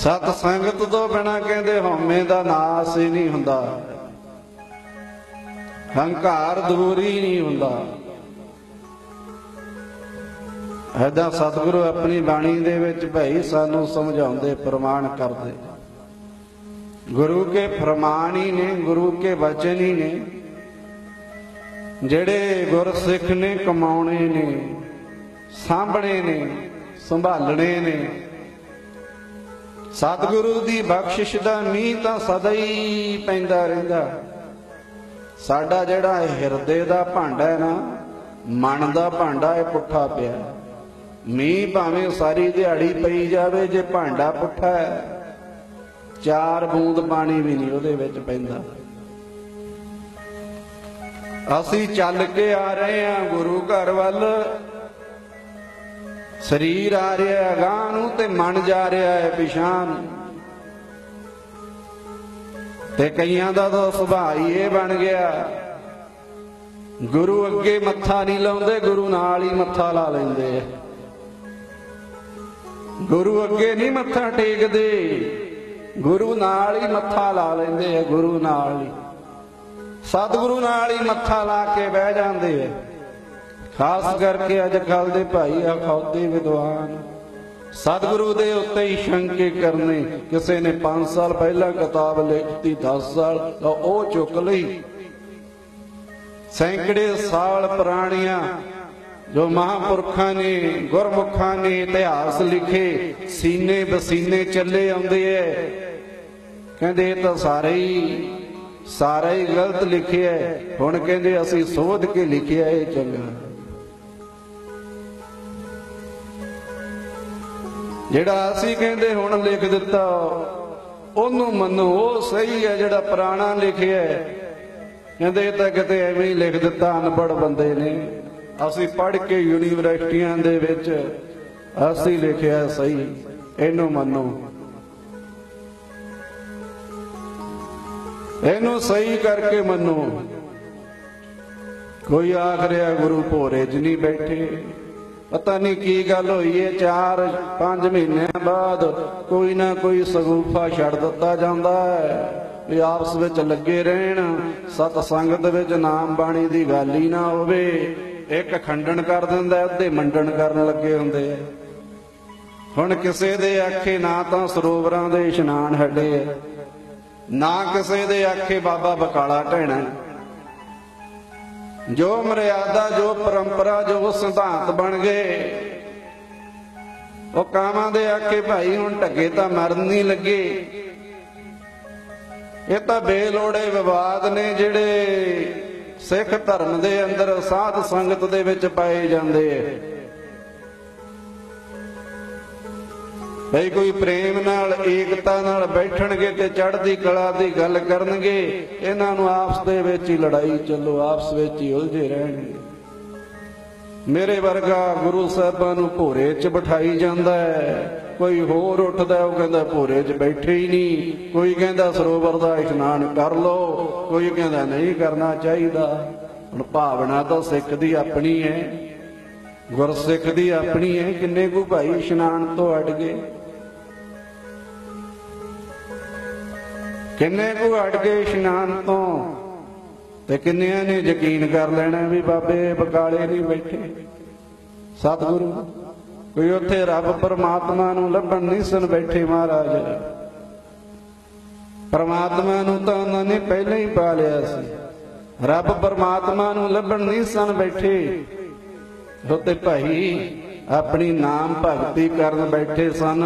ਸਤ ਸੰਗਤ ਤੋਂ ਬਿਨਾ ਕਹਿੰਦੇ ਹਉਮੈ ਦਾ ਨਾਸ ਹੀ ਨਹੀਂ ਹੁੰਦਾ। ਹੰਕਾਰ ਦੂਰ ਹੀ ਨਹੀਂ ਹੁੰਦਾ। ਐਦਾ ਸਤਿਗੁਰੂ ਆਪਣੀ ਬਾਣੀ ਦੇ ਵਿੱਚ ਭਾਈ ਸਾਨੂੰ ਸਮਝਾਉਂਦੇ, ਪ੍ਰਮਾਣ ਕਰਦੇ। ਗੁਰੂ ਕੇ ਫਰਮਾਨ ਹੀ ਨੇ, ਗੁਰੂ ਕੇ ਵਚਨ ਹੀ ਨੇ। ਜਿਹੜੇ ਗੁਰਸਿੱਖ ਨੇ ਕਮਾਉਣੇ ਨੇ, ਸਾਂਭਣੇ ਨੇ, ਸੰਭਾਲਣੇ ਨੇ ਸਤਿਗੁਰੂ ਦੀ ਬਖਸ਼ਿਸ਼ ਦਾ ਮੀਂਹ ਤਾਂ ਸਦਾ ਹੀ ਪੈਂਦਾ ਰਹਿੰਦਾ। ਸਾਡਾ ਜਿਹੜਾ ਇਹ ਹਿਰਦੇ ਦਾ ਭਾਂਡਾ ਹੈ ਨਾ, ਮਨ ਦਾ ਭਾਂਡਾ ਇਹ ਪੁੱਠਾ ਪਿਆ। ਮੀਂਹ ਭਾਵੇਂ ਸਾਰੀ ਦਿਹਾੜੀ ਪਈ ਜਾਵੇ, ਜੇ ਭਾਂਡਾ ਪੁੱਠਾ ਹੈ, ਚਾਰ ਬੂੰਦ ਪਾਣੀ ਵੀ ਨਹੀਂ ਉਹਦੇ ਵਿੱਚ ਪੈਂਦਾ। ਅਸੀਂ ਚੱਲ ਕੇ ਆ ਰਹੇ ਹਾਂ ਗੁਰੂ ਘਰ ਵੱਲ। ਸਰੀਰ ਆ ਰਿਹਾ ਹੈ, ਅਗਾਂਹ ਨੂੰ ਤੇ ਮਨ ਜਾ ਰਿਹਾ ਹੈ ਪਿਛਾਂ ਤੇ ਕਈਆਂ ਦਾ ਤਾਂ ਸੁਭਾਅ ਹੀ ਇਹ ਬਣ ਗਿਆ। ਗੁਰੂ ਅੱਗੇ ਮੱਥਾ ਨਹੀਂ ਲਾਉਂਦੇ, ਗੁਰੂ ਨਾਲ ਹੀ ਮੱਥਾ ਲਾ ਲੈਂਦੇ ਆ। ਗੁਰੂ ਅੱਗੇ ਨਹੀਂ ਮੱਥਾ ਟੇਕਦੇ, ਗੁਰੂ ਨਾਲ ਹੀ ਮੱਥਾ ਲਾ ਲੈਂਦੇ ਆ, ਗੁਰੂ ਨਾਲ ਹੀ। ਸਤਿਗੁਰੂ ਨਾਲ ਹੀ ਮੱਥਾ ਲਾ ਕੇ ਬਹਿ ਜਾਂਦੇ ਆ। ਖਾਸ ਕਰਕੇ ਅੱਜ ਕੱਲ ਦੇ ਭਾਈ ਅਖੌਦੇ ਵਿਦਵਾਨ। ਸਤਿਗੁਰੂ ਦੇ ਉੱਤੇ ਹੀ ਸ਼ੰਕੇ ਕਰਨੇ, ਕਿਸੇ ਨੇ 5 ਸਾਲ ਪਹਿਲਾਂ ਕਿਤਾਬ ਲਿਖਤੀ 10 ਸਾਲ, ਤਾਂ ਉਹ ਚੁੱਕ ਲਈ। ਸੈਂਕੜੇ ਸਾਲ ਪੁਰਾਣੀਆਂ ਜੋ ਮਹਾਪੁਰਖਾਂ ਨੇ, ਗੁਰਮੁਖਾਂ ਨੇ ਇਤਿਹਾਸ ਲਿਖੇ, ਸੀਨੇ ਬਸੀਨੇ ਚੱਲੇ ਆਉਂਦੇ ਐ। ਕਹਿੰਦੇ ਇਹ ਤਾਂ ਸਾਰੇ ਹੀ, ਸਾਰਾ ਹੀ ਗਲਤ ਲਿਖਿਆ ਹੁਣ ਕਹਿੰਦੇ ਅਸੀਂ ਸੋਧ ਕੇ ਲਿਖਿਆ ਇਹ ਚੰਗਾ। ਜਿਹੜਾ ਅਸੀਂ ਕਹਿੰਦੇ ਹੁਣ ਲਿਖ ਦਿੱਤਾ, ਉਹਨੂੰ ਮੰਨੋ, ਉਹ ਸਹੀ ਹੈ ਜਿਹੜਾ ਪੁਰਾਣਾ ਲਿਖਿਆ ਕਹਿੰਦੇ ਇਹ ਤਾਂ ਕਿਤੇ ਐਵੇਂ ਹੀ ਲਿਖ ਦਿੱਤਾ, ਅਨਪੜ੍ਹ ਬੰਦੇ ਨੇ। ਅਸੀਂ ਪੜ੍ਹ ਕੇ ਯੂਨੀਵਰਸਿਟੀਆਂ ਦੇ ਵਿੱਚ ਅਸੀਂ ਲਿਖਿਆ ਸਹੀ, ਇਹਨੂੰ ਮੰਨੋ। ਇਹਨੂੰ ਸਹੀ ਕਰਕੇ ਮੰਨੋ। ਕੋਈ ਆਖ ਰਿਹਾ ਗੁਰੂ ਭੋਰੇ 'ਚ ਨਹੀਂ ਬੈਠੇ। ਪਤਾ ਨਹੀਂ ਕੀ ਗੱਲ ਹੋਈ ਏ 4 5 ਮਹੀਨਿਆਂ ਬਾਅਦ ਕੋਈ ਨਾ ਕੋਈ ਸਗੂਫਾ ਛੱਡ ਦਿੱਤਾ ਜਾਂਦਾ ਹੈ। ਵੀ ਆਪਸ ਵਿੱਚ ਲੱਗੇ ਰਹਿਣ, ਸਤ ਸੰਗਤ ਵਿੱਚ ਨਾਮ ਬਾਣੀ ਦੀ ਗੱਲ ਹੀ ਨਾ ਹੋਵੇ, ਇੱਕ ਖੰਡਨ ਕਰ ਦਿੰਦਾ, ਅੱਧੇ ਮੰਡਣ ਕਰਨ ਲੱਗੇ ਹੁੰਦੇ ਆ। ਹੁਣ ਕਿਸੇ ਦੇ ਆਖੇ ਨਾ ਤਾਂ ਸਰੋਵਰਾਂ ਦੇ ਇਸ਼ਨਾਨ ਹੱਡੇ ਨਾ ਕਿਸੇ ਦੇ ਆਖੇ ਬਾਬਾ ਬਕਾਲਾ ਢਹਿਣਾ। ਜੋ ਮਰਿਆਦਾ, ਜੋ ਪਰੰਪਰਾ, ਜੋ ਸਿਧਾਂਤ ਬਣ ਗਏ, ਉਹ ਕਾਮਾਂ ਦੇ ਆਖੇ ਭਾਈ ਹੁਣ ਢੱਗੇ ਤਾਂ ਮਰਨ ਨਹੀਂ ਲੱਗੇ। ਇਹ ਤਾਂ ਬੇਲੋੜੇ ਵਿਵਾਦ ਨੇ ਜਿਹੜੇ ਸਿੱਖ ਧਰਮ ਦੇ ਅੰਦਰ ਸਾਧ ਸੰਗਤ ਦੇ ਵਿੱਚ ਪਾਏ ਜਾਂਦੇ ਐ ਭਈ ਕੋਈ ਪ੍ਰੇਮ ਨਾਲ, ਏਕਤਾ ਨਾਲ ਬੈਠਣਗੇ ਤੇ ਚੜ੍ਹਦੀ ਕਲਾ ਦੀ ਗੱਲ ਕਰਨਗੇ, ਇਹਨਾਂ ਨੂੰ ਆਪਸ ਦੇ ਵਿੱਚ ਹੀ ਲੜਾਈ ਚੱਲੋ, ਆਪਸ ਵਿੱਚ ਹੀ ਉਲਝੇ ਰਹਿਣਗੇ। ਮੇਰੇ ਵਰਗਾ ਗੁਰੂ ਸਾਹਿਬਾਂ ਨੂੰ ਭੋਰੇ 'ਚ ਬਿਠਾਈ ਜਾਂਦਾ ਹੈ। ਕੋਈ ਹੋਰ ਉੱਠਦਾ ਉਹ ਕਹਿੰਦਾ ਭੋਰੇ 'ਚ ਬੈਠੇ ਹੀ ਨਹੀਂ। ਕੋਈ ਕਹਿੰਦਾ ਸਰੋਵਰ ਦਾ ਇਸ਼ਨਾਨ ਕਰ ਲਓ, ਕੋਈ ਕਹਿੰਦਾ ਨਹੀਂ ਕਰਨਾ ਚਾਹੀਦਾ। ਹੁਣ ਭਾਵਨਾ ਤਾਂ ਸਿੱਖ ਦੀ ਆਪਣੀ ਹੈ, ਗੁਰਸਿੱਖ ਦੀ ਆਪਣੀ ਹੈ, ਕਿੰਨੇ ਕੁ ਭਾਈ ਇਸ਼ਨਾਨ ਤੋਂ ਅੜ ਗਏ। ਕਿੰਨੇ ਕੁ ਹਟ ਗਏ ਇਸ਼ਨਾਨ ਤੋਂ? ਤੇ ਕਿੰਨਿਆਂ ਨੇ ਯਕੀਨ ਕਰ ਲੈਣਾ ਵੀ ਬਾਬੇ ਬਕਾਲੇ ਨਹੀਂ ਬੈਠੇ? ਸਤਿਗੁਰੂ, ਕੋਈ ਉੱਥੇ ਰੱਬ ਪਰਮਾਤਮਾ ਨੂੰ ਲੱਭਣ ਨਹੀਂ ਸਨ ਬੈਠੇ ਮਹਾਰਾਜ? ਪਰਮਾਤਮਾ ਨੂੰ ਤਾਂ ਉਹਨਾਂ ਨੇ ਪਹਿਲਾਂ ਹੀ ਪਾ ਲਿਆ ਸੀ। ਰੱਬ ਪਰਮਾਤਮਾ ਨੂੰ ਲੱਭਣ ਨਹੀਂ ਸਨ ਬੈਠੇ। ਉੱਤੇ ਭਾਈ ਆਪਣੀ ਨਾਮ ਭਗਤੀ ਕਰਨ ਬੈਠੇ ਸਨ।